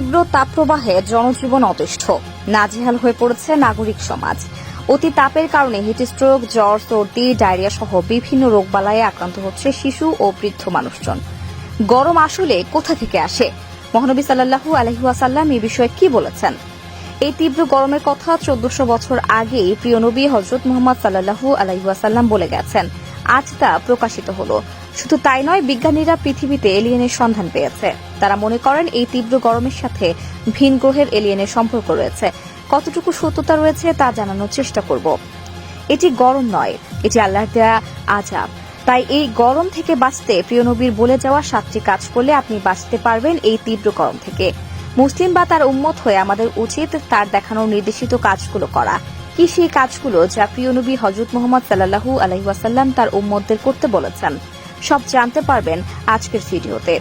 তীব্র তাপপ্রবাহে জনজীবন অতিষ্ঠ। নাজেহাল হয়ে পড়েছে নাগরিক সমাজ। অতি তাপের কারণে হিটস্ট্রোক, জ্বর, সর্দি, ডায়রিয়া সহ বিভিন্ন রোগবালায় আক্রান্ত হচ্ছে শিশু ও বৃদ্ধ মানুষজন। গরম আসলে কোথা থেকে আসে? মহানবী সাল্লাহু আলহিহাসাল্লাম এই বিষয়ে কি বলেছেন? এই তীব্র গরমের কথা চোদ্দশো বছর আগেই প্রিয় নবী হজরত মোহাম্মদ সাল্লাহু আলাইসাল্লাম বলে গেছেন। আজ তা প্রকাশিত হলো। শুধু তাই নয়, বিজ্ঞানীরা পৃথিবীতে এলিয়েনের সন্ধান পেয়েছে। তারা মনে করেন এই তীব্র গরমের সাথে ভিন গ্রহের এলিয়েনের সম্পর্ক রয়েছে। কতটুকু সত্যতা রয়েছে তা জানানোর চেষ্টা করব। এটি গরম নয়, এটি আল্লাহর দেয়া আজাব তাই এই গরম থেকে বাঁচতে প্রিয় নবীর বলে যাওয়া সাতটি কাজ করলে আপনি বাঁচতে পারবেন এই তীব্র গরম থেকে। মুসলিম বা তার উম্মত হয়ে আমাদের উচিত তার দেখানো নির্দেশিত কাজগুলো করা। কি সেই কাজগুলো যা প্রিয় নবী হজরত মোহাম্মদ সাল্লাহু আলহিহাসাল্লাম তার উম্মতদের করতে বলেছেন? সব জানতে পারবেন আজকের ভিডিওতে।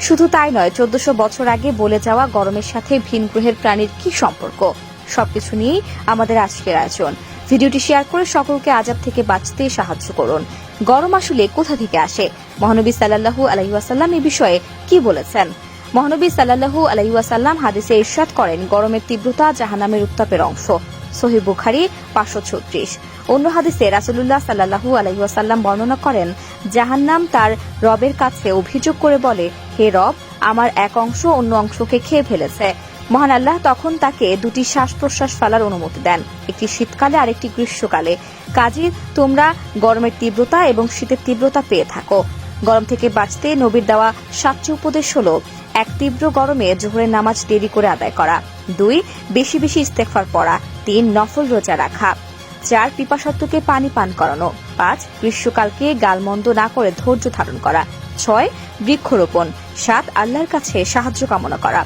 শুধু তাই নয়, চোদ্দশো বছর আগে বলে যাওয়া গরমের সাথে ভিন গ্রহের প্রাণীর কি সম্পর্ক? সবকিছু নিয়েই আমাদের আজকের আয়োজন। ভিডিওটি শেয়ার করে সকলকে আজাব থেকে বাঁচতে সাহায্য করুন। গরম আসলে কোথা থেকে আসে? মহানবী সাল্লাহু আলহিহাসাল্লাম এই বিষয়ে কি বলেছেন? মহানবী সাল্লাহু আলহিউসাল্লাম হাদিসে ইরশাদ করেন, গরমের তীব্রতা জাহানামের উত্তাপের অংশ। সহি বুখারি পাঁচশো ছত্রিশ। অন্য হাদিসে রাসুল্লাহ সাল্লাহু আলহিউসাল্লাম বর্ণনা করেন, জাহান্নাম তার রবের কাছে অভিযোগ করে বলে, হে রব, আমার এক অংশ অন্য অংশকে খেয়ে ফেলেছে। মহান আল্লাহ তখন তাকে দুটি শ্বাস প্রশ্বাস ফেলার অনুমতি দেন, একটি শীতকালে আর একটি গ্রীষ্মকালে। কাজী, তোমরা গরমের তীব্রতা এবং শীতের তীব্রতা পেয়ে থাকো। গরম থেকে বাঁচতে নবীর দেওয়া সাতটি উপদেশ হল, এক, তীব্র গরমে জোহরের নামাজ দেরি করে আদায় করা। দুই, বেশি বেশি ইস্তেকফার পড়া। তিন, নফল রোজা রাখা। চার পিপাসাত্মকে পানি পান করানো, পাঁচ, গ্রীষ্মকালকে গালমন্দ না করে ধৈর্য ধারণ করা, ছয়, বৃক্ষরোপণ, সাত, আল্লাহর কাছে সাহায্য কামনা করা।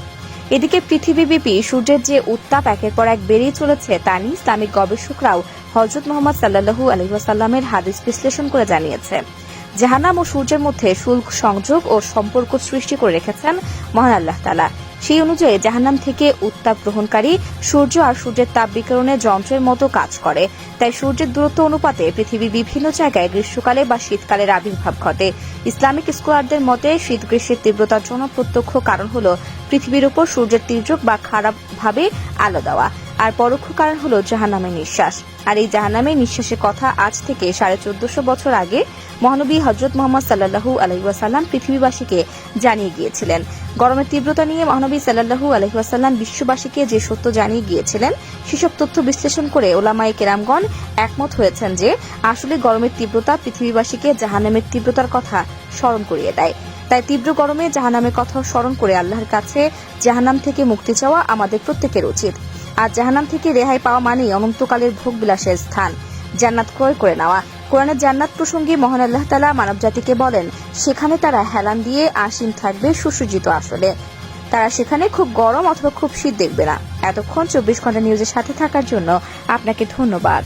এদিকে পৃথিবীব্যাপী সূর্যের যে উত্তাপ একের পর এক বেড়েই চলেছে তা নিয়ে ইসলামিক গবেষকরাও হজরত মোহাম্মদ সাল্লাহু আলহিহাসাল্লামের হাদিস বিশ্লেষণ করে জানিয়েছে। জাহানাম ও সূর্যের মধ্যে শুল্ক সংযোগ ও সম্পর্ক সৃষ্টি করে রেখেছেন মহান আল্লাহ তালা সেই অনুযায়ী জাহান্নাম থেকে উত্তাপ গ্রহণকারী সূর্য আর সূর্যের তাপ বিকিরণের যন্ত্রের মতো কাজ করে। তাই সূর্যের দূরত্ব অনুপাতে পৃথিবীর বিভিন্ন জায়গায় গ্রীষ্মকালে বা শীতকালের আবির্ভাব ঘটে। ইসলামিক স্কোয়ারদের মতে শীত গ্রীষ্মের তীব্রতার জন্য প্রত্যক্ষ কারণ হল পৃথিবীর উপর সূর্যের তীর্যক বা খারাপভাবে আলো দেওয়া। আর পরোক্ষ কারণ হলো জাহান্নামের নিঃশ্বাস। আর এই জাহান্নামের নিঃশ্বাসের কথা আজ থেকে সাড়ে চোদ্দশো বছর আগে মহানবী হজরত মোহাম্মদ সাল্লাহু আলহিউসাল্লাম পৃথিবীবাসীকে জানিয়ে গিয়েছিলেন। গরমের তীব্রতা নিয়ে মহানবী সাল্লাহু আলহিউসাল্লাম বিশ্ববাসীকে যে সত্য জানিয়ে গিয়েছিলেন, সেসব তথ্য বিশ্লেষণ করে ওলামাই কেরামগণ একমত হয়েছেন যে, আসলে গরমের তীব্রতা পৃথিবীবাসীকে জাহান্নামের তীব্রতার কথা স্মরণ করিয়ে দেয়। তাই তীব্র গরমে জাহানামের কথা স্মরণ করে আল্লাহর কাছে জাহান্নাম থেকে মুক্তি চাওয়া আমাদের প্রত্যেকের উচিত। আর জাহান্নাম থেকে রেহাই পাওয়া মানেই অনন্তকালের ভোগ বিলাসের স্থান। জান্নাত ক্রয় করে নেওয়া। কোরআনের জান্নাত প্রসঙ্গে মহান আল্লাহ তালা মানব জাতিকে বলেন, সেখানে তারা হেলান দিয়ে আসীন থাকবে সুসজ্জিত আসলে। তারা সেখানে খুব গরম অথবা খুব শীত দেখবে না। এতক্ষণ চব্বিশ ঘণ্টা নিউজের সাথে থাকার জন্য আপনাকে ধন্যবাদ।